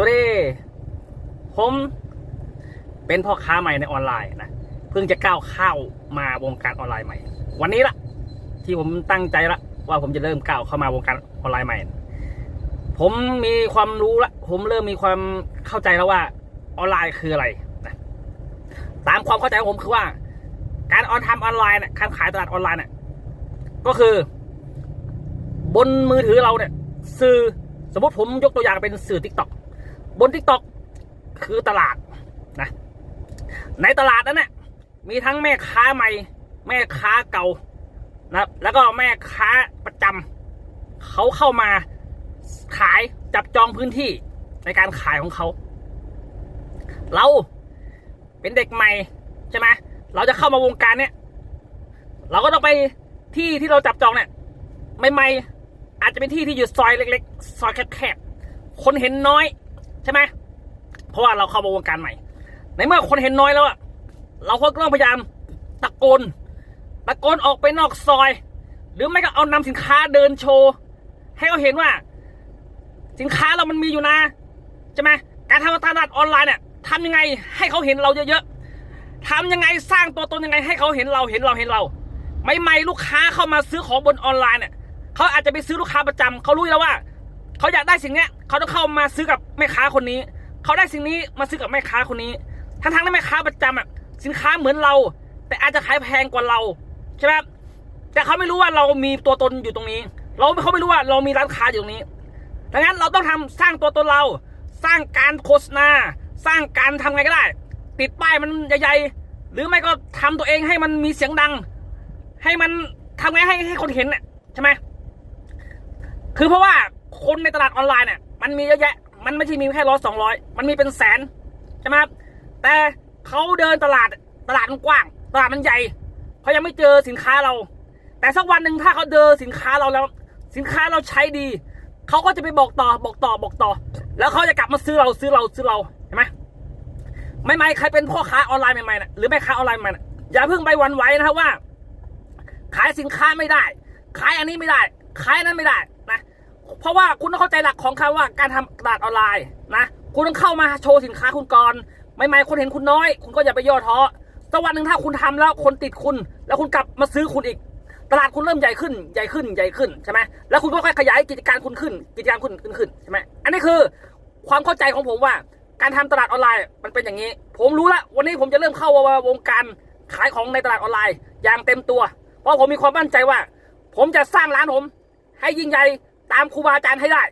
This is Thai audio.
สวัสดี ผมเป็นพ่อค้าใหม่ในออนไลน์นะ เพิ่งจะก้าวเข้ามาวงการออนไลน์ใหม่ วันนี้ละที่ผมตั้งใจละว่าผมจะเริ่มก้าวเข้ามาวงการออนไลน์ใหม่ ผมมีความรู้ละ ผมเริ่มมีความเข้าใจแล้วว่าออนไลน์คืออะไรนะตามความเข้าใจของผมคือว่า การออนทำออนไลน์เนี่ยการขายตลาดออนไลน์เนี่ยก็คือ บนมือถือเราเนี่ย สื่อสมมติผมยกตัวอย่างเป็นสื่อทิกตอก บนทิกตอกคือตลาดนะในตลาดนั้นเนี่ยมีทั้งแม่ค้าใหม่ แม่ค้าเก่านะแล้วก็แม่ค้าประจำเขาเข้ามาขายจับจองพื้นที่ในการขายของเขา เราเป็นเด็กใหม่ใช่ไหมเราจะเข้ามาวงการเนี่ยเราก็ต้องไปที่ที่เราจับจองเนี่ยใหม่ๆอาจจะเป็นที่ที่อยู่ซอยเล็ก ๆ ซอยแคบๆคนเห็นน้อย ช่ไหมเพราะว่าเราเข้ามาวงการใหม่ ในเมื่อคนเห็นน้อยแล้วอะเราก็ต้องพยายามตะโกน ตะโกนออกไปนอกซอย หรือไม่ก็เอานำสินค้าเดินโชว์ ให้เขาเห็นว่า สินค้าเรามันมีอยู่นะใช่ไหมการทำตลาดออนไลน์เนี่ยทำยังไงให้เขาเห็นเราเยอะๆทำยังไงสร้างตัวตนยังไง ให้เขาเห็นเราเห็นเราเห็นเรา ไม่ไม่ๆลูกค้าเข้ามาซื้อของบนออนไลน์เนี่ยเขาอาจจะไปซื้อลูกค้าประจำเขารู้แล้วว่า เขาอยากได้สิ่งเนี้ยเขาต้องเข้ามาซื้อกับแม่ค้าคนนี้ เขาได้สิ่งนี้มาซื้อกับแม่ค้าคนนี้ ทั้งทั้งๆที่แม่ค้าประจำอะสินค้าเหมือนเรา แต่อาจจะขายแพงกว่าเราใช่ไหมแต่เขาไม่รู้ว่าเรามีตัวตนอยู่ตรงนี้ เราเขาไม่รู้ว่าเรามีร้านค้าอยู่ตรงนี้ดังนั้นเราต้องทำสร้างตัวตนเรา สร้างการโฆษณา สร้างการทำไงก็ได้ ติดป้ายมันใหญ่ๆหรือไม่ก็ทำตัวเองให้มันมีเสียงดัง ให้มันทำไงให้ให้คนเห็นเนี่ยใช่ไหมคือเพราะว่า คนในตลาดออนไลน์เนี่ยมันมีเยอะแยะ มันไม่ใช่มีแค่ร้อยสองร้อยมันมีเป็นแสนใช่ไหมครับแต่เขาเดินตลาดตลาดมันกว้าง ตลาดมันใหญ่เขายังไม่เจอสินค้าเรา แต่สักวันหนึ่งถ้าเขาเจอสินค้าเราแล้ว สินค้าเราใช้ดีเขาก็จะไปบอกต่อบอกต่อบอกต่อ แล้วเขาจะกลับมาซื้อเราซื้อเราซื้อเราเห็นไหมไม่ไม่ใครเป็นพ่อค้าออนไลน์ใหม่ๆนะหรือแม่ค้าออนไลน์ใหม่นะอย่าเพิ่งไปวันไหวนะครับว่า ขายสินค้าไม่ได้ ขายอันนี้ไม่ได้ ขายอันนั้นไม่ได้ เพราะว่าคุณต้องเข้าใจหลักของคำว่าการทำตลาดออนไลน์นะคุณต้องเข้ามาโชว์สินค้าคุณก่อนไม่ไม่คนเห็นคุณน้อย คุณก็อย่าไปย่อท้อสักวันหนึ่งถ้าคุณทำแล้วคนติดคุณ แล้วคุณกลับมาซื้อคุณอีก ตลาดคุณเริ่มใหญ่ขึ้นใหญ่ขึ้นใหญ่ขึ้นใช่ไหมแล้วคุณก็ค่อยขยายกิจการคุณขึ้น กิจการคุณขึ้นขึ้นใช่ไหมอันนี้คือความเข้าใจของผมว่าการทำตลาดออนไลน์มันเป็นอย่างนี้ ผมรู้ละวันนี้ผมจะเริ่มเข้าวงการขายของในตลาดออนไลน์อย่างเต็มตัว เพราะผมมีความมั่นใจว่า ผมจะสร้างร้านผม ให้ยิ่งใหญ่ ตามครูบาอาจารย์ให้ได้